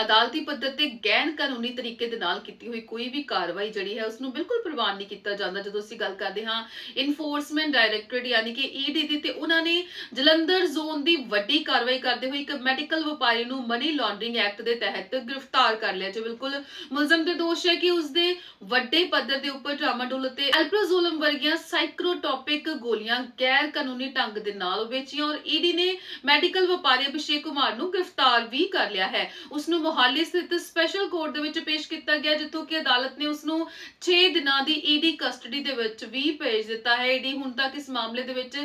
ਅਦਾਲਤੀ ਪੱਧਰ ਤੇ ਗੈਰ ਕਾਨੂੰਨੀ ਤਰੀਕੇ ਦੇ ਨਾਲ ਕੀਤੀ ਹੋਈ ਕੋਈ ਵੀ ਕਾਰਵਾਈ ਜਿਹੜੀ ਹੈ ਉਸ ਨੂੰ ਬਿਲਕੁਲ ਪ੍ਰਵਾਨ ਨਹੀਂ ਕੀਤਾ ਜਾਂਦਾ। ਜਦੋਂ ਅਸੀਂ ਗੱਲ ਕਰਦੇ ਹਾਂ ਇਨਫੋਰਸਮੈਂਟ ਡਾਇਰੈਕਟੋਰੇਟ ਯਾਨੀ ਕਿ ਈਡੀ ਦੀ ਤੇ ਉਹਨਾਂ ਨੇ ਜਲੰਧਰ ਜ਼ੋਨ ਦੀ ਵੱਡੀ ਕਾਰਵਾਈ ਕਰਦੇ ਹੋਏ ਇੱਕ ਮੈਡੀਕਲ ਵਪਾਰੀ ਨੂੰ ਮਨੀ ਲਾਂਡਰਿੰਗ ਐਕਟ ਦੇ ਤਹਿਤ ਗ੍ਰਿਫਤਾਰ ਕਰ ਲਿਆ, ਜੋ ਬਿਲਕੁਲ ਮੁਲਜ਼ਮ ਦੇ ਦੋਸ਼ ਹੈ ਕਿ ਉਸ ਦੇ ਵੱਡੇ ਪੱਧਰ ਦੇ ਉੱਪਰ ਟਰਾਮਾਡੋਲ ਅਤੇ ਐਲਪ੍ਰਾਜ਼ੋਲਮ ਵਰਗੀਆਂ ਸਾਈਕ੍ਰੋਟੋਪਿਕ ਗੋਲੀਆਂ ਗੈਰ ਕਾਨੂੰਨੀ ਢੰਗ ਦੇ ਨਾਲ ਵੇਚੀਆਂ ਔਰ ਈਡੀ ਨੇ ਮੈਡੀਕਲ ਵਪਾਰੀ ਅਭਿਸ਼ੇਕ ਕੁਮਾਰ ਨੂੰ ਗ੍ਰਿਫਤਾਰ ਵੀ ਕਰ ਲਿਆ ਹੈ। ਉਸ ਨੂੰ ਮੋਹਾਲੀ ਸਥਿਤ ਸਪੈਸ਼ਲ ਕੋਰਟ ਦੇ ਵਿੱਚ ਪੇਸ਼ ਕੀਤਾ ਗਿਆ, ਜਿੱਥੋਂ ਕਿ ਅਦਾਲਤ ਨੇ ਉਸ ਨੂੰ 6 ਦਿਨਾਂ ਦੀ ਈਡੀ ਕਸਟਡੀ ਦੇ ਵਿੱਚ ਵੀ ਭੇਜ ਦਿੱਤਾ ਹੈ। ਈਡੀ ਹੁਣ ਤੱਕ ਇਸ ਮਾਮਲੇ ਦੇ ਵਿੱਚ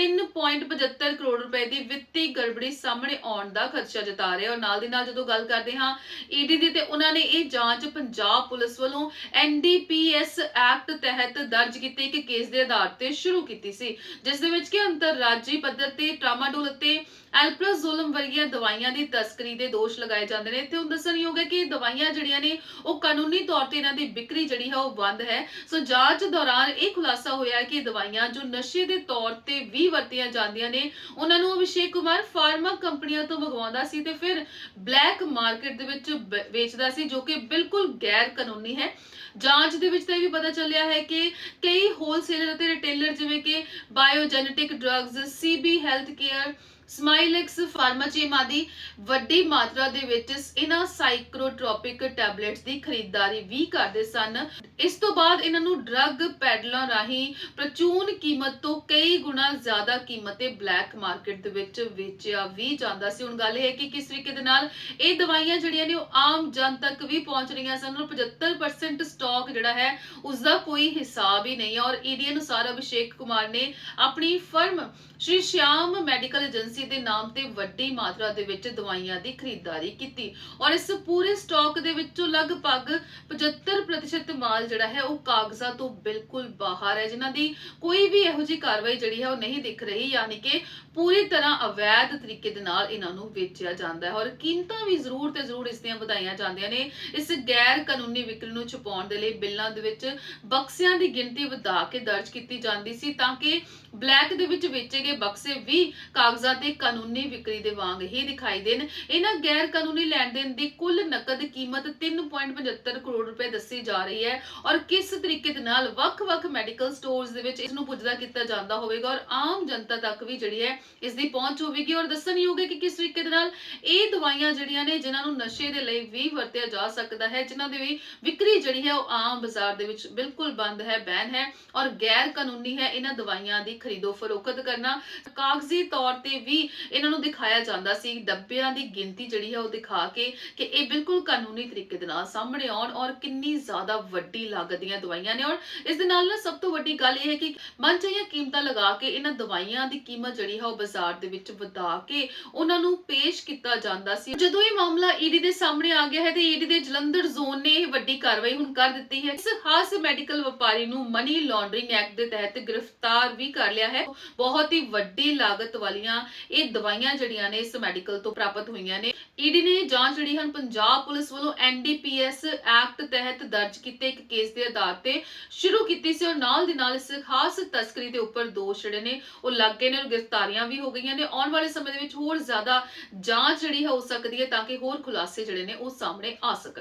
3.75 ਕਰੋੜ ਰੁਪਏ ਦੀ ਵਿੱਤੀ ਗੜਬੜੀ ਸਾਹਮਣੇ ਆਉਣ ਦਾ ਖਦਸ਼ਾ ਜਤਾ ਰਿਹਾ ਔਰ ਨਾਲ ਦੀ ਨਾਲ ਜਦੋਂ ਗੱਲ ਕਰਦੇ ਹਾਂ ਈਡੀ ਦੀ, ਤੇ ਉਹਨਾਂ ਨੇ ਇਹ ਜਾਂਚ ਪੰਜਾਬ ਪੁਲਿਸ ਵੱਲੋਂ ਐਨਡੀਪੀਐਸ ਐਕਟ ਤਹਿਤ ਦਰਜ ਕੀਤੇ, ਇੱਕ ਕੇਸ ਦੇ ਆਧਾਰ ਤੇ ਸ਼ੁਰੂ ਕੀਤੀ ਸੀ, ਜਿਸ ਦੇ ਵਿੱਚ ਕਿ ਅੰਤਰਰਾਜੀ ਪੱਧਰ ਤੇ ਟਰਾਮਾਡੋਲ ਅਤੇ ਐਲਪ੍ਰਾਜ਼ੋਲਮ ਵਰਗੀਆਂ ਦਵਾਈਆਂ ਦੀ ਤਸਕਰੀ ਦੇ ਦੋਸ਼ ਲਗਾਏ ਜਾਂਦੇ ਨੇ ਤੇ ਹੁਣ ਦੱਸਣਯੋਗ ਹੈ ਕਿ ਇਹ ਦਵਾਈਆਂ ਜਿਹੜੀਆਂ ਨੇ, ਉਹ ਕਾਨੂੰਨੀ ਤੌਰ ਤੇ ਇਹਨਾਂ ਦੀ ਵਿਕਰੀ ਜਿਹੜੀ ਹੈ, ਉਹ ਬੰਦ ਹੈ। ਸੋ ਜਾਂਚ ਦੌਰਾਨ ਇਹ ਖੁਲਾਸਾ ਹੋਇਆ ਕਿ ਦਵਾਈਆਂ ਜੋ ਨਸ਼ੇ ਦੇ ਤੌਰ ਤੇ ਵੀ ਵਰਤੀਆਂ ਜਾਂਦੀਆਂ ਨੇ, ਉਹਨਾਂ ਨੂੰ ਅਭਿਸ਼ੇਕ ਕੁਮਾਰ ਫਾਰਮਾ ਕੰਪਨੀਆਂ ਤੋਂ ਮੰਗਵਾਉਂਦਾ ਸੀ ਤੇ ਫਿਰ ਬਲੈਕ ਮਾਰਕੀਟ ਦੇ ਵਿੱਚ ਵੇਚਦਾ ਸੀ, ਜੋ ਕਿ ਬਿਲਕੁਲ ਗੈਰ ਕਾਨੂੰਨੀ ਹੈ। ਜਾਂਚ ਦੇ ਵਿੱਚ ਤਾਂ ਇਹ ਵੀ ਪਤਾ ਚੱਲਿਆ ਹੈ ਕਿ ਕਈ ਹੋਲਸੇਲਰ ਅਤੇ ਰਿਟੇਲਰ ਜਿਵੇਂ ਕਿ Biogenetic Drugs CB Health Care Smilax Pharmachem ਆਦਿ ਵੱਡੀ ਮਾਤਰਾ ਦੇ ਵਿੱਚ ਇਹਨਾਂ ਸਾਈਕ੍ਰੋਟ੍ਰੋਪਿਕ ਟੈਬਲੇਟਸ ਦੀ ਖਰੀਦਦਾਰੀ ਵੀ ਕਰਦੇ ਸਨ। ਇਸ ਤੋਂ ਬਾਅਦ ਇਹਨਾਂ ਨੂੰ ਡਰੱਗ ਪੈਡਲਾਂ ਰਾਹੀਂ ਪ੍ਰਚੂਨ ਕੀਮਤ ਤੋਂ ਕਈ ਗੁਣਾ ਜ਼ਿਆਦਾ ਕੀਮਤ ਤੇ ਬਲੈਕ ਮਾਰਕੀਟ ਦੇ ਵਿੱਚ ਵੇਚਿਆ ਵੀ ਜਾਂਦਾ ਸੀ। ਹੁਣ ਗੱਲ ਇਹ ਹੈ ਕਿ ਕਿਸ ਤਰੀਕੇ ਦੇ ਨਾਲ ਇਹ ਦਵਾਈਆਂ ਜਿਹੜੀਆਂ ਨੇ ਉਹ ਆਮ ਜਨ ਤੱਕ ਵੀ ਪਹੁੰਚ ਰਹੀਆਂ ਸਨ ਔਰ 75% ਸਟਾਕ ਜਿਹੜਾ ਹੈ ਉਸ ਦਾ ਕੋਈ ਹਿਸਾਬ ਹੀ ਨਹੀਂ ਹੈ। ਔਰ ਈਡੀ ਅਨੁਸਾਰ ਅਭਿਸ਼ੇਕ ਕੁਮਾਰ ਨੇ ਆਪਣੀ firm Shri Shyam medical agency ਦੇ ਨਾਮ ਤੇ ਵੱਡੀ ਮਾਤਰਾ ਦੇ ਵਿੱਚ ਦਵਾਈਆਂ ਦੀ ਖਰੀਦਦਾਰੀ ਕੀਤੀ। ਔਰ ਇਸ ਪੂਰੇ ਸਟਾਕ ਦੇ ਵਿੱਚੋਂ ਲਗਭਗ 75% ਮਾਲ ਜਿਹੜਾ ਹੈ ਉਹ ਕਾਗਜ਼ਾਂ ਤੋਂ ਬਿਲਕੁਲ ਬਾਹਰ ਹੈ। ਜਿਨ੍ਹਾਂ ਦੀ ਕੋਈ ਵੀ ਇਹੋ ਜਿਹੀ ਕਾਰਵਾਈ ਜਿਹੜੀ ਹੈ ਉਹ ਨਹੀਂ ਦਿਖ ਰਹੀ, ਯਾਨੀ ਕਿ ਪੂਰੀ ਤਰ੍ਹਾਂ ਅਵੈਧ ਤਰੀਕੇ ਦੇ ਨਾਲ ਇਹਨਾਂ ਨੂੰ ਵੇਚਿਆ ਜਾਂਦਾ ਹੈ। ਔਰ ਕੀਮਤਾਂ ਵੀ ਜ਼ਰੂਰ ਤੇ ਜ਼ਰੂਰ ਇਸ ਦੀਆਂ ਵਧਾਈਆਂ ਜਾਂਦੀਆਂ ਨੇ। ਇਸ ਗੈਰ ਕਾਨੂੰਨੀ ਵਿਕਰੀ ਨੂੰ ਛੁਪਾਉਣ ਦੇ ਲਈ ਬਿੱਲਾਂ ਦੇ ਵਿੱਚ ਬਕਸਿਆਂ ਦੀ ਗਿਣਤੀ ਵਧਾ ਕੇ ਦਰਜ ਕੀਤੀ ਜਾਂਦੀ ਸੀ ਤਾਂ ਕਿ ਬਲੈਕ ਦੇ ਵਿੱਚ ਵੇਚੇ ਗਏ ਬਕਸੇ ਵੀ ਕਾਗਜ਼ਾਂ ਤੇ ਕਾਨੂੰਨੀ ਵਿਕਰੀ ਦੇ ਵਾਂਗ ਹੀ ਦਿਖਾਈ ਦੇਣ। ਇਹਨਾਂ ਗੈਰ ਕਾਨੂੰਨੀ ਲੈਣ ਦੇਣ ਦੀ ਕੁੱਲ ਨਕਦ ਕੀਮਤ 3.75 ਕਰੋੜ ਰੁਪਏ ਦੱਸੀ ਜਾ ਰਹੀ ਹੈ ਔਰ ਕਿਸ ਤਰੀਕੇ ਦੇ ਨਾਲ ਵੱਖ-ਵੱਖ ਮੈਡੀਕਲ ਸਟੋਰਸ ਦੇ ਵਿੱਚ ਇਸ ਨੂੰ ਪੁੱਜਦਾ ਕੀਤਾ ਜਾਂਦਾ ਹੋਵੇਗਾ ਔਰ ਆਮ ਜਨਤਾ ਤੱਕ ਵੀ ਜਿਹੜੀ ਹੈ ਇਸ ਦੀ ਪਹੁੰਚ ਹੋਵੇਗੀ ਔਰ ਦੱਸਣਯੋਗ ਹੈ ਕਿ ਕਿਸ ਤਰੀਕੇ ਦੇ ਨਾਲ ਇਹ ਦਵਾਈਆਂ ਜਿਹੜੀਆਂ ਨੇ ਜਿਨ੍ਹਾਂ ਨੂੰ ਨਸ਼ੇ ਦੇ ਲਈ ਵੀ ਵਰਤਿਆ ਜਾ ਸਕਦਾ ਹੈ, ਜਿਨ੍ਹਾਂ ਦੀ ਵੀ ਵਿਕਰੀ ਜਿਹੜੀ ਹੈ ਉਹ ਆਮ ਬਾਜ਼ਾਰ ਦੇ ਵਿੱਚ ਬਿਲਕੁਲ ਬੰਦ ਹੈ, ਬੈਨ ਹੈ ਔਰ ਗੈਰ ਕਾਨੂੰਨੀ ਹੈ ਇਹਨਾਂ ਦਵਾਈਆਂ ਦੀ ਖਰੀਦੋ ਫਰੋਖਤ ਕਰਨਾ। ਕਾਗਜ਼ੀ ਤੌਰ ਤੇ ਵੀ ਇਹਨਾਂ ਨੂੰ ਦਿਖਾਇਆ ਜਾਂਦਾ ਸੀ, ਡੱਬਿਆਂ ਦੀ ਗਿਣਤੀ ਜਿਹੜੀ ਹੈ ਉਹ ਦਿਖਾ ਕੇ ਕਿ ਇਹ ਬਿਲਕੁਲ ਕਾਨੂੰਨੀ ਤਰੀਕੇ ਦੇ ਨਾਲ ਸਾਹਮਣੇ ਆਉਣ ਔਰ ਕਿੰਨੀ ਜ਼ਿਆਦਾ ਵੱਡੀ ਲਾਗਤ ਦੀਆਂ ਦਵਾਈਆਂ ਨੇ ਔਰ ਇਸ ਦੇ ਨਾਲ ਨਾ ਸਭ ਤੋਂ ਵੱਡੀ ਗੱਲ ਇਹ ਹੈ ਕਿ ਮਨਚਾਹੀਆਂ ਕੀਮਤਾਂ ਲਗਾ ਕੇ ਇਹਨਾਂ ਦਵਾਈਆਂ ਦੀ ਕੀਮਤ ਜਿਹੜੀ ਹੈ ਉਹ ਬਾਜ਼ਾਰ ਦੇ ਵਿੱਚ ਵਧਾ ਕੇ ਉਹਨਾਂ ਨੂੰ ਪੇਸ਼ ਕੀਤਾ ਜਾਂਦਾ ਸੀ। ਜਦੋਂ ਇਹ ਮਾਮਲਾ ਈਡੀ ਦੇ ਸਾਹਮਣੇ ਆ ਗਿਆ ਹੈ ਤੇ ਈਡੀ ਦੇ ਜਲੰਧਰ ਜ਼ੋਨ ਨੇ ਇਹ ਵੱਡੀ ਕਾਰਵਾਈ ਹੁਣ ਕਰ ਦਿੱਤੀ ਹੈ। ਇਸ ਖਾਸ ਮੈਡੀਕਲ ਵਪਾਰੀ ਨੂੰ ਮਨੀ ਲਾਂਡਰਿੰਗ ਐਕਟ ਦੇ ਤਹਿਤ ਗ੍ਰਿਫਤਾਰ ਵੀ ਕਰ ਲਿਆ ਹੈ। ਬਹੁਤ ਹੀ ਵੱਡੀ ਲਾਗਤ ਵਾਲੀਆਂ ਇਹ ਦਵਾਈਆਂ ਜਿਹੜੀਆਂ ਨੇ ਇਸ ਮੈਡੀਕਲ ਤੋਂ ਪ੍ਰਾਪਤ ਹੋਈਆਂ ਨੇ। ਈਡੀ ਨੇ ਜਾਂਚ ਜਿਹੜੀ ਹਨ, ਪੰਜਾਬ ਪੁਲਿਸ ਵੱਲੋਂ ਐਨਡੀਪੀਐਸ ਐਕਟ ਤਹਿਤ ਦਰਜ ਕੀਤੇ ਇੱਕ ਕੇਸ ਦੇ ਆਧਾਰ ਤੇ ਸ਼ੁਰੂ ਕੀਤੀ ਸੀ ਔਰ ਨਾਲ ਦੀ ਨਾਲ ਇਸ ਖਾਸ ਤਸਕਰੀ ਦੇ ਉੱਪਰ ਦੋਸ਼ ਜਿਹੜੇ ਨੇ, ਉਹ ਲੱਗ ਗਏ ਨੇ ਔਰ ਗ੍ਰਿਫਤਾਰੀਆਂ ਵੀ ਹੋ ਗਈਆਂ ਨੇ। ਆਉਣ ਵਾਲੇ ਸਮੇਂ ਦੇ ਵਿੱਚ ਹੋਰ ਜ਼ਿਆਦਾ ਜਾਂਚ ਜਿਹੜੀ ਹੈ ਹੋ ਸਕਦੀ ਹੈ ਤਾਂ ਕਿ ਹੋਰ ਖੁਲਾਸੇ ਜਿਹੜੇ ਨੇ ਉਹ ਸਾਹਮਣੇ ਆ ਸਕਣ।